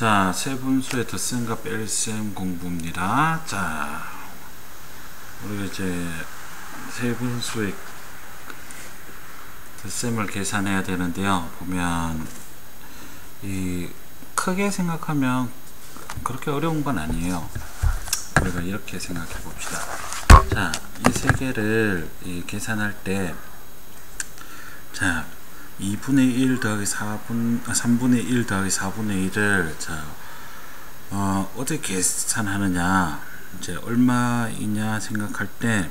자, 세분수의 덧셈과 뺄셈 공부입니다. 자, 우리가 이제 세분수의 덧셈을 계산해야 되는데요. 보면 이 크게 생각하면 그렇게 어려운 건 아니에요. 우리가 이렇게 생각해 봅시다. 자, 이 세 개를 이 계산할 때 자, 2분의 1 더하기 4분, 3분의 1 더하기 4분의 1을 자, 어, 어떻게 계산하느냐 이제 얼마이냐 생각할 때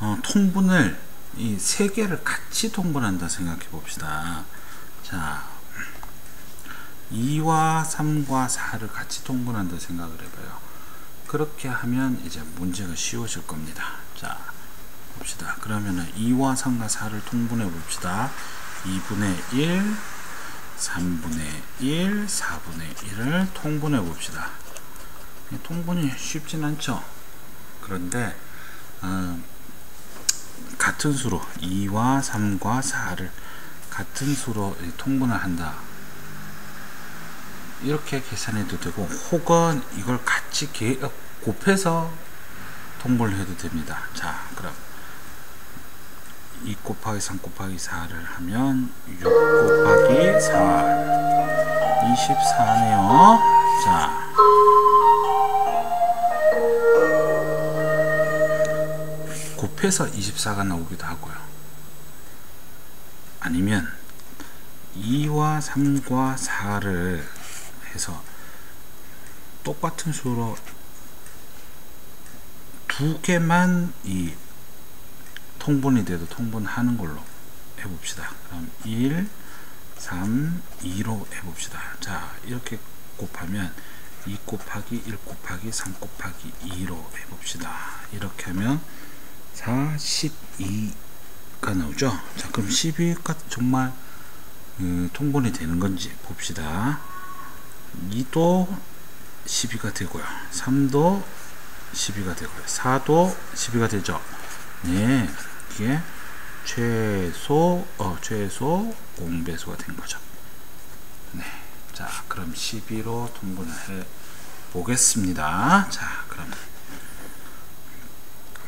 어, 통분을 이 세 개를 같이 통분한다 생각해 봅시다. 자, 2와 3과 4를 같이 통분한다 생각을 해봐요. 그렇게 하면 이제 문제가 쉬워질 겁니다. 자, 봅시다. 그러면은 2와 3과 4를 통분해 봅시다. 2분의 1, 3분의 1, 4분의 1을 통분해 봅시다. 통분이 쉽진 않죠. 그런데 어, 같은 수로 2와 3과 4를 같은 수로 통분을 한다. 이렇게 계산해도 되고 혹은 이걸 같이 개, 곱해서 통분을 해도 됩니다. 자, 그럼 2 곱하기 3 곱하기 4를 하면 6 곱하기 4 24네요. 자, 곱해서 24가 나오기도 하고요. 아니면 2와 3과 4를 해서 똑같은 수로 두 개만 이 통분이 돼도 통분하는 걸로 해봅시다. 그럼 1, 3, 2로 해봅시다. 자, 이렇게 곱하면 2 곱하기 1 곱하기 3 곱하기 2로 해봅시다. 이렇게 하면 4, 12가 나오죠. 자, 그럼 12가 정말 음, 통분이 되는 건지 봅시다. 2도 12가 되고요. 3도 12가 되고요. 4도 12가 되죠. 네, 이게 최소 어 최소 공배수가 된 거죠. 네, 자 그럼 12로 통분을 해 보겠습니다. 자 그럼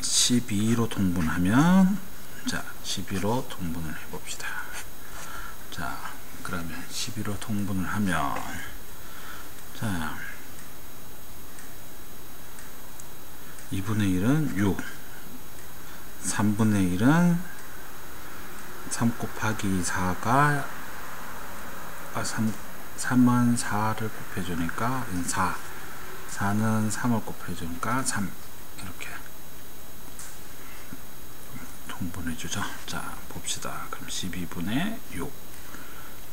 12로 통분하면 자 12로 통분을 해 봅시다. 자 그러면 12로 통분을 하면 자 2분의 1은 6 3분의 1은 3 곱하기 4가 아, 3, 3은 4를 곱해주니까 4 4는 3을 곱해주니까 3 이렇게 통분해주죠. 자 봅시다. 그럼 12분의 6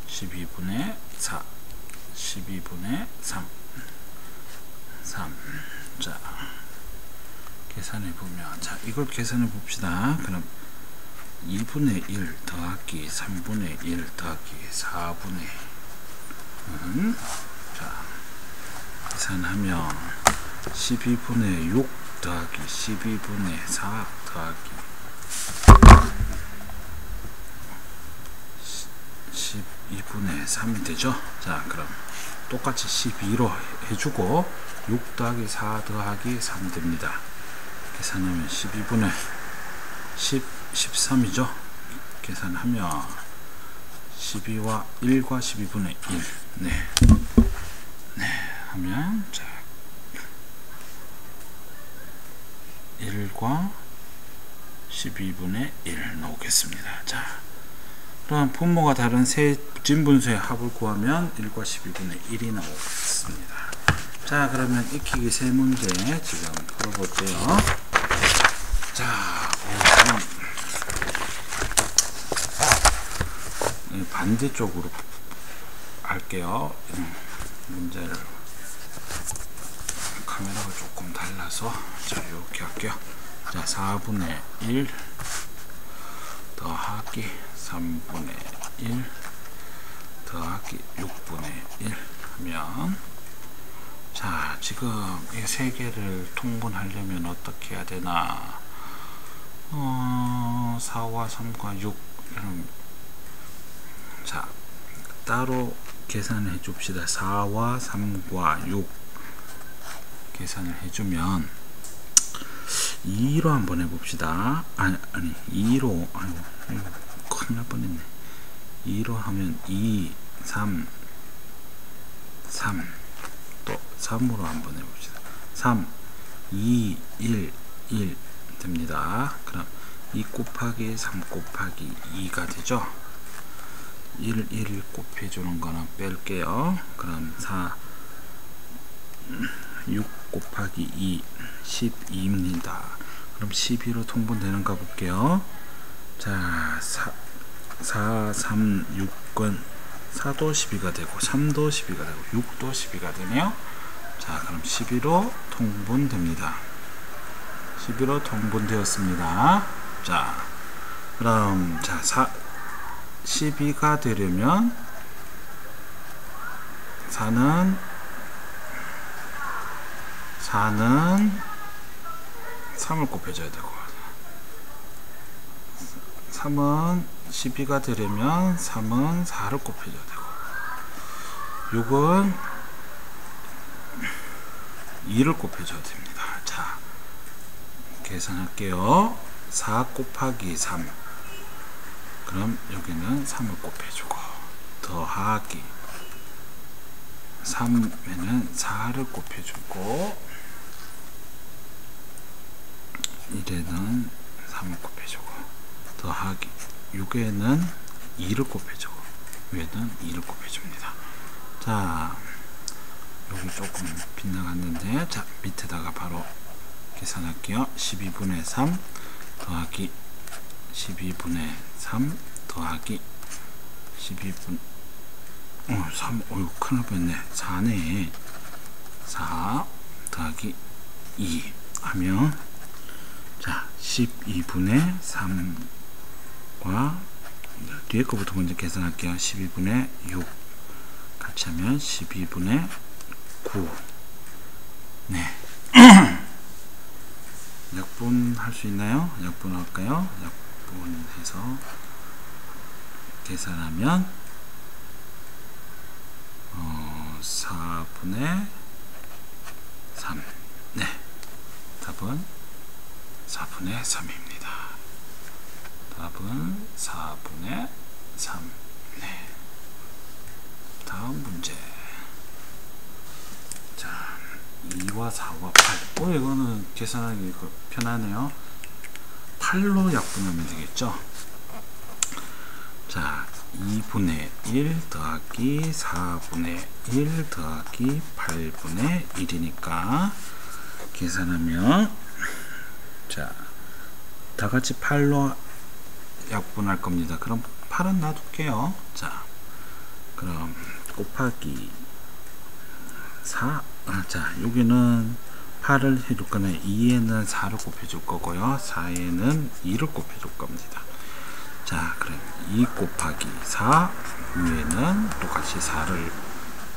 12분의 4 12분의 3 3 자, 계산해 보면 자 이걸 계산해 봅시다. 그럼 2분의 1 더하기 3분의 1 더하기 4분의 음, 자 계산하면 12분의 6 더하기 12분의 4 더하기 12분의 3이 되죠? 자 그럼 똑같이 12로 해주고 6 더하기 4 더하기 3 됩니다 계산하면 12분의 10, 13이죠. 계산하면 12와 1과 12분의 1. 네. 네. 하면, 자. 1과 12분의 1 나오겠습니다. 자. 그럼 분모가 다른 세 진분수의 합을 구하면 1과 12분의 1이 나오겠습니다. 자, 그러면 익히기 세 문제 지금 풀어볼게요. 자, 음, 반대쪽으로 할게요. 음, 문제를 카메라가 조금 달라서 자 이렇게 할게요. 자 4분의 1 더하기 3분의 1 더하기 6분의 1 하면 자 지금 이 세 개를 통분하려면 어떻게 해야 되나 어, 4와 3과 6 이런 자 따로 계산을 해 줍시다. 4와 3과 6 계산을 해주면 2로 한번 해봅시다. 아니, 아니 2로 아이고, 아이고 큰일 날 뻔했네. 2로 하면 2, 3, 3, 또 3으로 한번 해봅시다. 3, 2, 1, 1 됩니다. 그럼 2 곱하기 3 곱하기 2가 되죠. 1, 1 곱해주는 거는 뺄게요. 그럼 4, 6 곱하기 2, 12입니다. 그럼 12로 통분되는가 볼게요. 자, 4, 4 3, 6은 4도 12가 되고 3도 12가 되고 6도 12가 되네요. 자, 그럼 12로 통분됩니다. 12로 통분되었습니다. 자, 그럼 자, 4, 12가 되려면 4는 4는 3을 곱해줘야 되고 3은 12가 되려면 3은 4를 곱해줘야 되고 6은 2를 곱해줘야 됩니다. 자, 계산할게요. 4 곱하기 3 그럼 여기는 3을 곱해주고 더하기 3에는 4를 곱해주고 1에는 3을 곱해주고 더하기 6에는 2를 곱해주고 위에는 2를 곱해줍니다. 자 여기 조금 빗나갔는데 자 밑에다가 바로 계산할게요. 12분의 3 더하기 12분의 3 더하기 12분 어, 3, 어이구, 큰일 뻔했네. 4네. 4 더하기 2 하면, 자, 12분의 3과, 뒤에 거부터 먼저 계산할게요. 12분의 6 같이 하면 12분의 9. 네. 약분 할 수 있나요? 약분 할까요? 약분해서 계산하면 어, 4분의 3. 네. 답은 4분의 3입니다. 답은 4분의 3. 네. 다음 문제. 자, 2와 4와 8. 어, 이거는 계산하기 편하네요. 8로 약분하면 되겠죠? 자, 2분의 1 더하기 4분의 1 더하기 8분의 1이니까 계산하면 자, 다 같이 8로 약분할 겁니다. 그럼 8은 놔둘게요. 자, 그럼 곱하기 4, 아, 자, 여기는 8을 해줄 거는 2에는 4를 곱해줄 거고요. 4에는 2를 곱해줄 겁니다. 자, 그럼 2 곱하기 4 위에는 똑같이 4를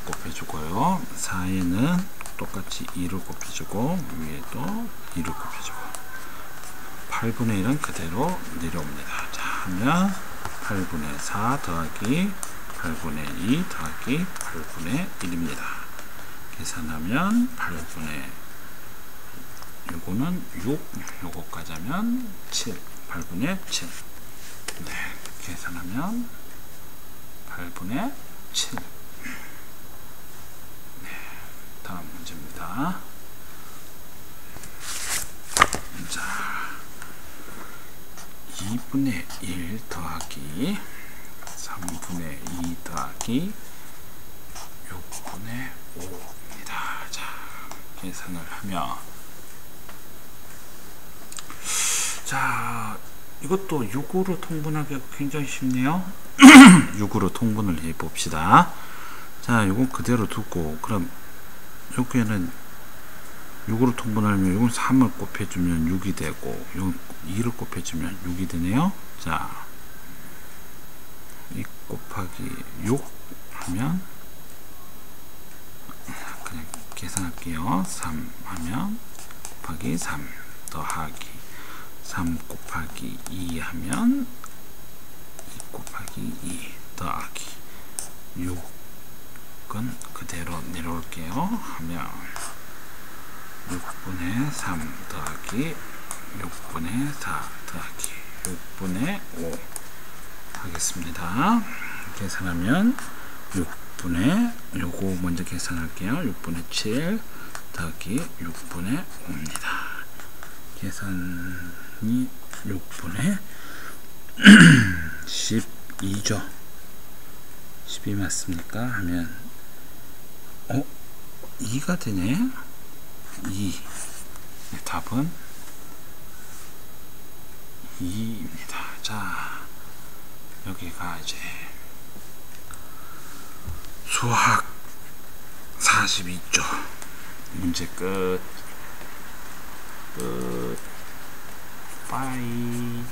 곱해주고요. 4에는 똑같이 2를 곱해주고 위에도 2를 곱해주고 8분의 1은 그대로 내려옵니다. 자, 하면 8분의 4 더하기 8분의 2 더하기 8분의 1입니다. 계산하면 8분의 요거는 6, 요거까지 하면 7, 8분의 7 네, 계산하면 8분의 7. 네, 다음 문제입니다. 자, 2분의 1 더하기 3분의 2 더하기 6분의 5입니다. 자, 계산을 하면 자, 이것도 6으로 통분하기가 굉장히 쉽네요. 6으로 통분을 해 봅시다. 자, 이건 그대로 두고 그럼 여기에는 6으로 통분하면 이건 3을 곱해주면 6이 되고 이건 2를 곱해주면 6이 되네요. 자, 2 곱하기 6 하면 계산할게요. 3 하면 곱하기 3 더하기 3 곱하기 2 하면 2 곱하기 2 더하기 6 수학은 그대로 내려올게요. 하면 6분의 3 더하기 6분의 4 더하기 6분의 5 하겠습니다. 계산하면 6 분의 요거 먼저 계산할게요. 6분의 7 더하기 6분의 5입니다. 계산이 6분의 12죠. 10이 맞습니까? 하면 어? 2가 되네? 2 네, 답은 2입니다. 자 여기가 이제 수학 42조. 문제 끝. 끝. 빠이